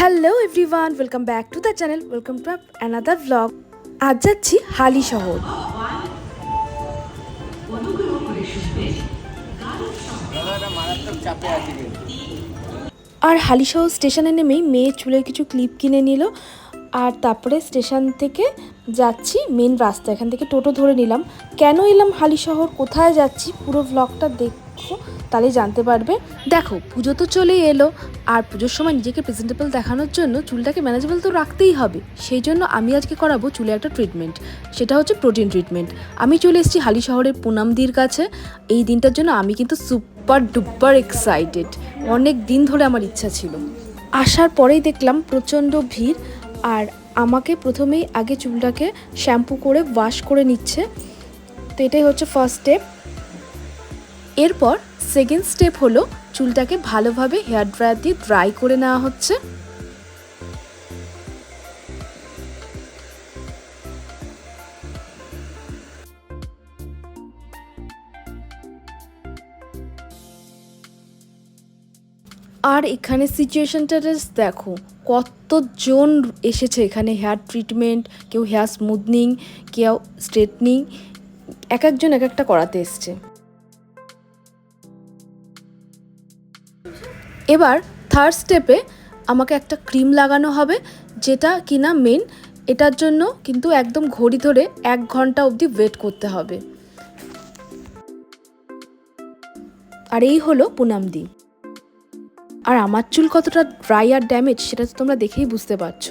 Hello everyone welcome back to the channel welcome to another blog আজ যাচ্ছি হালি শহর। আর হালিশহর স্টেশনে নেমেই মেয়ে চুলের কিছু ক্লিপ কিনে নিল। আর তারপরে স্টেশন থেকে যাচ্ছি মেন রাস্তা, এখান থেকে টোটো ধরে নিলাম। কেন এলাম হালিশহর কোথায় যাচ্ছি? পুরো ব্লগটা দেখো। তাহলে জানতে পারবে। দেখো, পুজো তো চলেই এলো। আর পুজোর সময় নিজেকে প্রেজেন্টেবল দেখানোর জন্য চুলটাকে ম্যানেজেবল তো রাখতেই হবে। সেই জন্য আমি আজকে করাবো চুলে একটা ট্রিটমেন্ট সেটা হচ্ছে প্রোটিন ট্রিটমেন্ট আমি চলে এসেছি হালি শহরের পুনামদির কাছে। এই দিনটার জন্য আমি কিন্তু সুপার ডুপার এক্সাইটেড অনেক দিন ধরে আমার ইচ্ছা ছিল। আসার পরেই দেখলাম প্রচণ্ড ভিড়। আর আমাকে প্রথমেই আগে চুলটাকে শ্যাম্পু করে ওয়াশ করে নিচ্ছে। তো এটাই হচ্ছে ফার্স্ট স্টেপ এরপর সেকেন্ড স্টেপ হলো চুলটাকে ভালোভাবে হেয়ার ড্রায়ার দিয়ে ড্রাই করে নেওয়া হচ্ছে। আর এখানে সিচুয়েশনটা দেখো, কতজন এসেছে এখানে হেয়ার ট্রিটমেন্ট, কেউ হেয়ার স্মুথনিং, কেউ স্ট্রেটনিং, এক একজন এক একটা করাতে এসছে। এবার থার্ড স্টেপে আমাকে একটা ক্রিম লাগানো হবে, যেটা কিনা মেন এটার জন্য কিন্তু একদম ঘড়ি ধরে এক ঘণ্টা অবধি ওয়েট করতে হবে। আর এই হলো পুনামদি আর আমার চুল কতটা ড্রাই আর ড্যামেজ সেটা তো তোমরা দেখেই বুঝতে পারছ।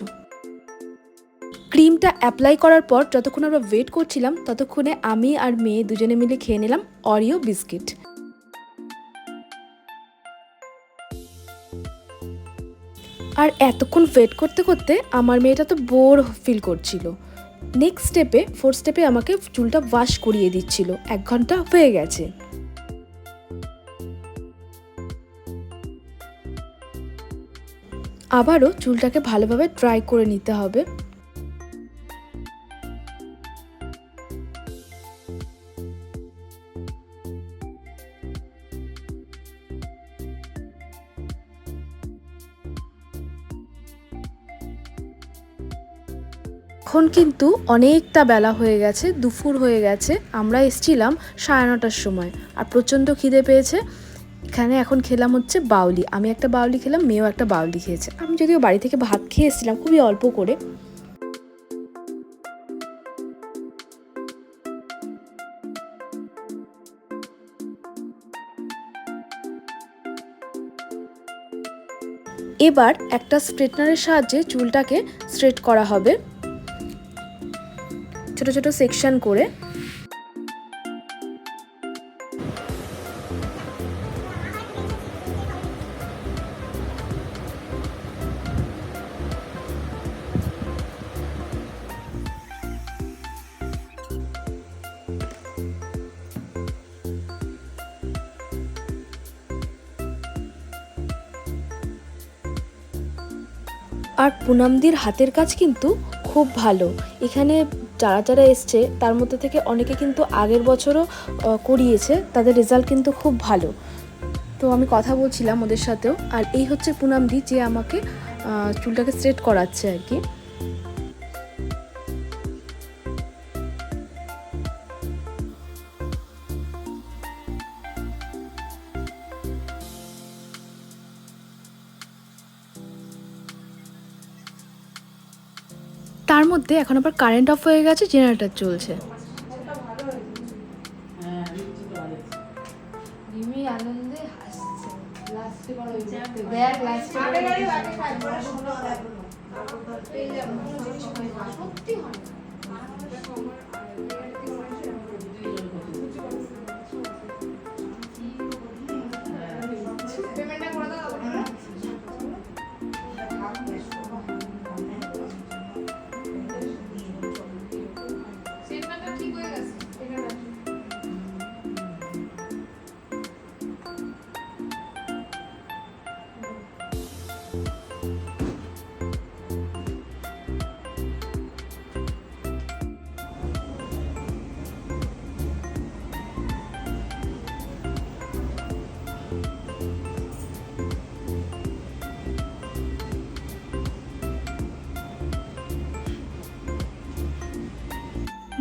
ক্রিমটা অ্যাপ্লাই করার পর যতক্ষণ আমরা ওয়েট করছিলাম, ততক্ষণে আমি আর মেয়ে দুজনে মিলে খেয়ে নিলাম অরিও বিস্কিট আর এতক্ষণ ওয়েট করতে করতে আমার মেয়েটা তো বোর ফিল করছিল। নেক্সট স্টেপে ফোর্থ স্টেপে আমাকে চুলটা ওয়াশ করিয়ে দিচ্ছিল। এক ঘণ্টা হয়ে গেছে। আবারও চুলটাকে ভালোভাবে ড্রাই করে নিতে হবে। এখন কিন্তু অনেকটা বেলা হয়ে গেছে, দুপুর হয়ে গেছে। আমরা এসছিলাম সাড়ে নটার সময় আর প্রচণ্ড খিদে পেয়েছে। এখানে এখন খেলাম হচ্ছে বাউলি। আমি একটা বাউলি খেলাম, মেয়েও একটা বাউলি খেয়েছে। আমি যদিও বাড়ি থেকে ভাত খেয়ে এসেছিলাম, খুবই অল্প করে। এবার একটা স্ট্রেটনারের সাহায্যে চুলটাকে স্ট্রেট করা হবে। ছোট ছোট সেকশন করে আর পুনামদির হাতের কাজ কিন্তু খুব ভালো। এখানে যারা যারা এসছে, তার মধ্যে থেকে অনেকে কিন্তু আগের বছরও করিয়েছে। তাদের রেজাল্ট কিন্তু খুব ভালো। তো আমি কথা বলছিলাম ওদের সাথেও। আর এই হচ্ছে পুনামদি যে আমাকে চুলটাকে স্ট্রেট করাচ্ছে আর কি। মধ্যে এখন আবার কারেন্ট অফ হয়ে গেছে জেনারেটর চলছে। সত্যি হয়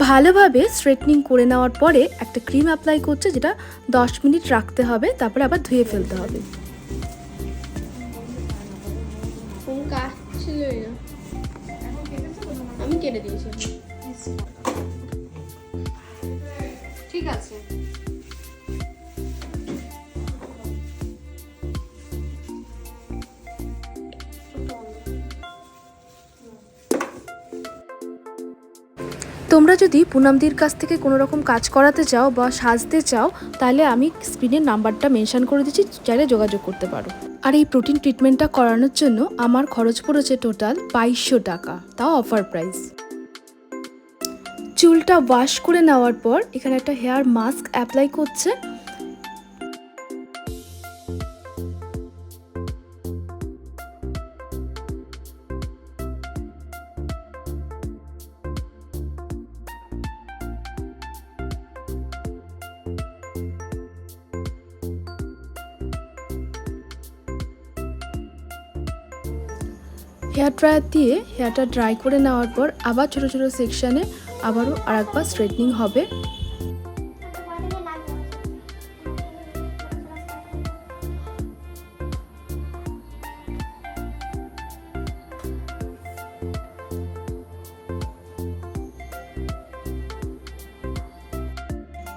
ভালোভাবে স্ট্রেটনিং করে নেওয়ার পরে একটা ক্রিম অ্যাপ্লাই করছে যেটা দশ মিনিট রাখতে হবে, তারপরে আবার ধুয়ে ফেলতে হবে। আমি কেটে দিয়েছি। ঠিক আছে। তোমরা যদি পুনামদির কাছ থেকে কোনো রকম কাজ করাতে চাও বা সাজতে চাও, তাহলে আমি স্ক্রিনের নাম্বারটা মেনশান করে দিচ্ছি, চাইলে যোগাযোগ করতে পারো। আর এই প্রোটিন ট্রিটমেন্টটা করানোর জন্য আমার খরচ পড়েছে টোটাল বাইশশো টাকা, তাও অফার প্রাইস। চুলটা ওয়াশ করে নেওয়ার পর এখানে একটা হেয়ার মাস্ক অ্যাপ্লাই করছে। হেয়ার ড্রায়ার দিয়ে হেয়ারটা ড্রাই করে নেওয়ার পর আবার ছোটো ছোটো সেকশানে আবারও আর একবার স্ট্রেটনিং হবে।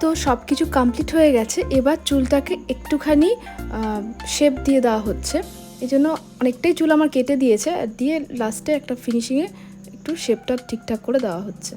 তো সব কিছু কমপ্লিট হয়ে গেছে। এবার চুলটাকে একটুখানি শেপ দিয়ে দেওয়া হচ্ছে। এই জন্য অনেকটাই চুল আমার কেটে দিয়েছে আর দিয়ে লাস্টে একটা ফিনিশিংয়ে একটু শেপটা ঠিকঠাক করে দেওয়া হচ্ছে।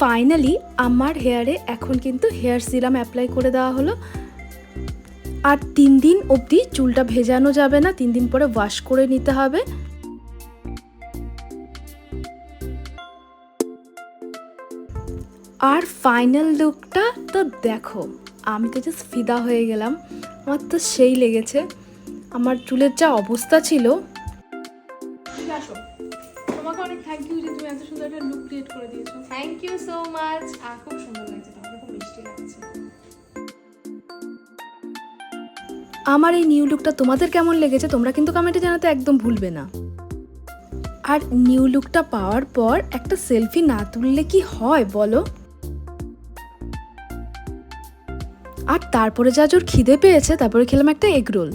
ফাইনালি আমার হেয়ারে এখন কিন্তু হেয়ার সিরাম অ্যাপ্লাই করে দেওয়া হলো। আর তিন দিন অবধি চুলটা ভেজানো যাবে না, তিন দিন পরে ওয়াশ করে নিতে হবে। আর ফাইনাল লুকটা তো দেখো, আমি তো জাস্ট ফিদা হয়ে গেলাম। আমার তো সেই লেগেছে। আমার চুলের যা অবস্থা ছিল অনেক থ্যাংক ইউ যে তুমি এত সুন্দর একটা লুক ক্রিয়েট করে দিয়েছ। থ্যাংক ইউ সো মাচ আর খুব সুন্দর লাগছে তোমাকে খুব মিষ্টি লাগছে। আমার এই নিউ লুকটা তোমাদের কেমন লেগেছে তোমরা কিন্তু কমেন্টে জানাতে একদম ভুলবে না। আর নিউ লুকটা পাওয়ার পর একটা সেলফি না তুললে কি হয় বলো? আর তারপরে যা জোর খিদে পেয়েছে তারপরে খেলাম একটা এগ রোল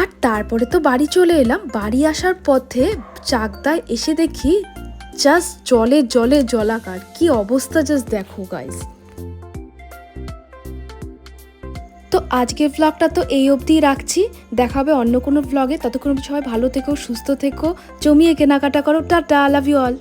আর তারপরে তো বাড়ি চলে এলাম। বাড়ি আসার পথে চাকদায় এসে দেখি জাস্ট জলে জলে জলাকার। কি অবস্থা জাস্ট দেখো গাইস তো আজকের ভ্লগটা তো এই অবধিই রাখছি। দেখা হবে অন্য কোনো ভ্লগে ততক্ষণ সবাই ভালো থেকো, সুস্থ থেকো। জমিয়ে কেনাকাটা করো। Tata love you all